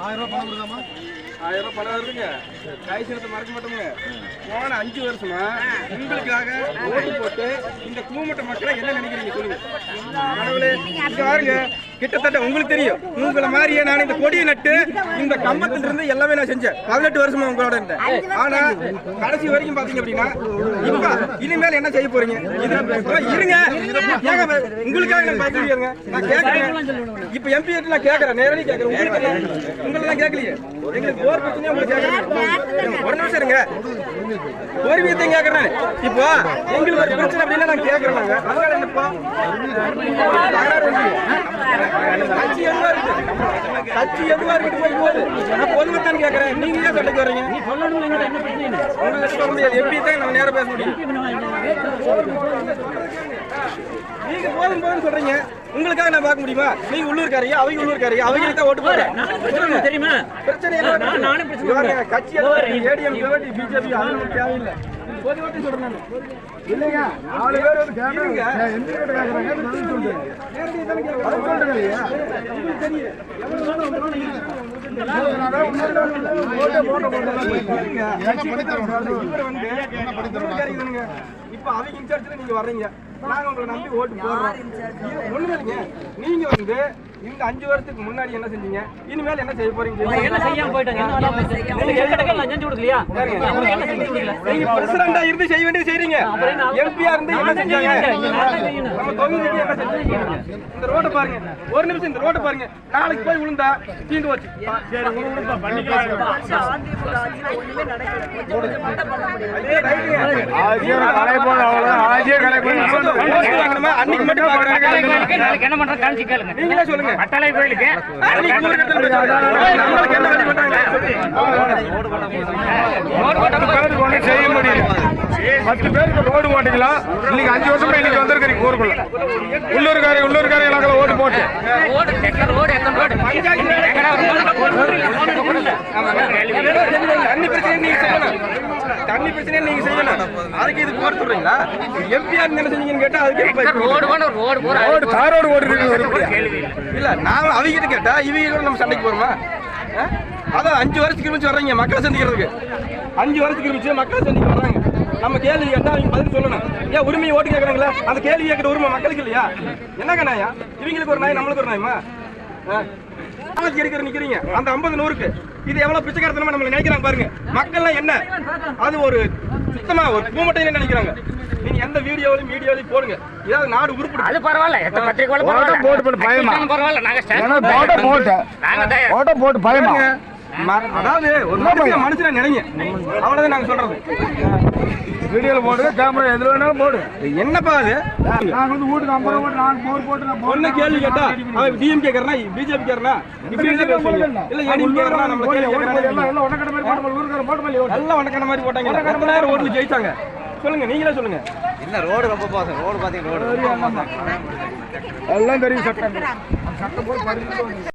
ஆயிரம் ரூபாய் பணம் கொடுக்காமா? ஆயிரம் ரூபாய் பணம் வருதுங்க. காய்ச்சலத்தை மறக்க மாட்டோங்க போன அஞ்சு வருஷமா உங்களுக்காக ஓட்டு போட்டு இந்த கூமட்ட மக்களை என்ன நினைக்கிறீங்க சொல்லுங்க? கடவுளே இங்க பாருங்க. கிட்டத்தட்ட உங்களுக்கு தெரியும். உங்களை மாதிரியே நான் இந்த கொடியை நட்டு இந்த கம்பத்துல இருந்து எல்லாமே நான் செஞ்சேன். பதினெட்டு வருஷமா உங்களோட இருந்தேன். ஆனா கடைசி வரைக்கும் பாத்தீங்க அப்படின்னா இப்ப இனிமேல் என்ன செய்ய போறீங்க? இருங்க. உங்களுக்காக நான் பயப்படுங்க நான் கேட்கறேன் இப்ப எம்பி நான் கேட்கறேன் நேரடி கேட்கறேன் உங்களுக்கு என்ன? உங்களை கேட்கலையே எங்களுக்கு போர் பிரச்சனையே உங்களுக்கு கேட்கறேன் ஒரு நிமிஷம் இருங்க. ஒரு விஷயத்தையும் கேட்கறேன் இப்போ எங்களுக்கு ஒரு பிரச்சனை அப்படின்னா நான் கேட்கறேன் நாங்க. கட்சி எதுவா இருக்கு? கட்சி எதுவா இருக்கு போகுது நான் பொதுமத்தான் கேட்கறேன் நீங்க ஏன் வர்றீங்க? உங்களுக்கு சொல்ல முடியாது. எப்படி தான் நம்ம நேரம் பேச முடியும்? நீங்க போதும் போதும் சொல்றீங்க. உங்களுக்காக நான் பார்க்க முடியுமா? நீங்க உள்ளூர்காரங்க அவங்க உள்ளூர்காரங்க அவங்களுக்கு தான் ஓட்டு சொல்லுங்க தெரியுமா? பிரச்சனை நானும் கட்சி ஏடிஎம் பிஜேபி தேவையில்லை. சொல்றேன் நான். இல்லைங்க நாலு பேர் வந்து கேட்டாங்க இருங்க. எம்பி கிட்ட கேட்கறாங்க பதில் சொல்றேன் நேரடியா தானே கேட்கறேன். அது சொல்றேன் இல்லையா உங்களுக்கு தெரியும். எவ்வளவு நாள் உங்களோட இவர் வந்து உள்ளூர்காரங்க தானுங்க. இப்ப அவங்க இன்சார்ஜ்ல நீங்க வர்றீங்க. நாங்க உங்களை நம்பி ஓட்டு போடுறோம். இல்லைங்க நீங்க வந்து இந்த அஞ்சு வருஷத்துக்கு முன்னாடி என்ன செஞ்சீங்க இனிமேல் என்ன செய்ய போறீங்க என்ன செய்யாம போயிட்டாங்க நீங்க பிரசிடண்டா இருந்து செய்ய வேண்டியது செய்றீங்க எம்பியா இருந்து என்ன செஞ்சாங்க நம்ம தொகுதிக்கு என்ன செஞ்சீங்க இந்த ரோட்டை பாருங்க ஒரு நிமிஷம் இந்த ரோட்டை பாருங்க நாளைக்கு போய் விழுந்தா. ஓட்டு வாங்கணுமா? அன்னைக்கு மட்டும் பாக்குறாங்க. நாளைக்கு என்ன கேளுங்க நீங்களே சொல்லுங்க பட்டாளை கோயிலுக்கு? செய்ய முடியும் பத்து பேருக்கு ரோடு போட்டீங்களா இன்னைக்கு அஞ்சு வருஷமா இன்னைக்கு வந்திருக்கிறீங்க ஊருக்குள்ள. உள்ளூர்காரி உள்ளூர்காரி இலாக்கில் ஓட்டு போட்டு. தண்ணி பிரச்சனை நீங்க செய்யணும் தண்ணி பிரச்சனை நீங்க செய்யணும் அதுக்கு இது போட சொல்றீங்களா எம்பியா என்ன செஞ்சீங்கன்னு கேட்டா அதுக்கு எப்படி பதில் ரோடு வேணும் ரோடு ரோடு தார் ரோடு ஓட்டு இல்ல நான் அவங்க கிட்ட கேட்டா இவங்க கூட நம்ம சண்டைக்கு போறோமா அதான் அஞ்சு வருஷத்துக்கு இருந்துச்சு வர்றீங்க மக்களை சந்திக்கிறதுக்கு அஞ்சு வருஷத்துக்கு இருந்துச்சு மக்களை சந்திக்க வர்றாங்க நம்ம கேள்வி கேட்டா அவங்க பதில் சொல்லணும் ஏன் உரிமையை ஓட்டு கேட்கறாங்களா? அந்த கேள்வி கேட்கிற உரிமை மக்களுக்கு இல்லையா? என்னங்க நாயா? இவங்களுக்கு ஒரு நாய் நம்மளுக்கு ஒரு நாயமா? எடுக்கிற நிக்கிறீங்க. அந்த ஐம்பது நூறுக்கு. இது எவ்வளவு பிச்சைக்காரத்தனமா நம்மள நினைக்கிறாங்க பாருங்க. மக்கள்லாம் என்ன? அது ஒரு சுத்தமா ஒரு பூமட்டையில நினைக்கிறாங்க. நீங்க எந்த வீடியோவிலும் மீடியாவிலும் போடுங்க. ஏதாவது நாடு உருப்பிடு. அது பரவாயில்ல. எத்த பத்திரிக்கை போட்டு போட்டு பயமா. பரவாயில்ல. நாங்க போட்டு நாங்க போட்டு பயமா. அதாவது ஒரு மனுஷன் மனுஷனை நினைங்க அவ்வளவுதான் நாங்க சொல்றது. வீடியோல போடு கேமரா எதுல வேணாலும் போடு. என்னப்பா அது? நாங்க வந்து வீட்டுக்கு ஐம்பது போட்டு நாங்க போர் போட்டு நான் ஒண்ணு கேள்வி கேட்டா அவன் டிஎம்கே காரனா பிஜேபி காரனா இப்படி இல்ல ஏடிஎம்கே காரனா நம்ம கேள்வி எல்லாம் ஒண்ணு கட்ட மாதிரி போட்டு ஊருக்கார போட்டு ஓட்டு. நல்லா உனக்கான மாதிரி போட்டாங்க. எத்தனாயிரம் ஓட்டுல ஜெயிச்சாங்க. சொல்லுங்க நீங்களே சொல்லுங்க. எல்லாம் தெரியும் சட்டம். சட்டம் படிச்சு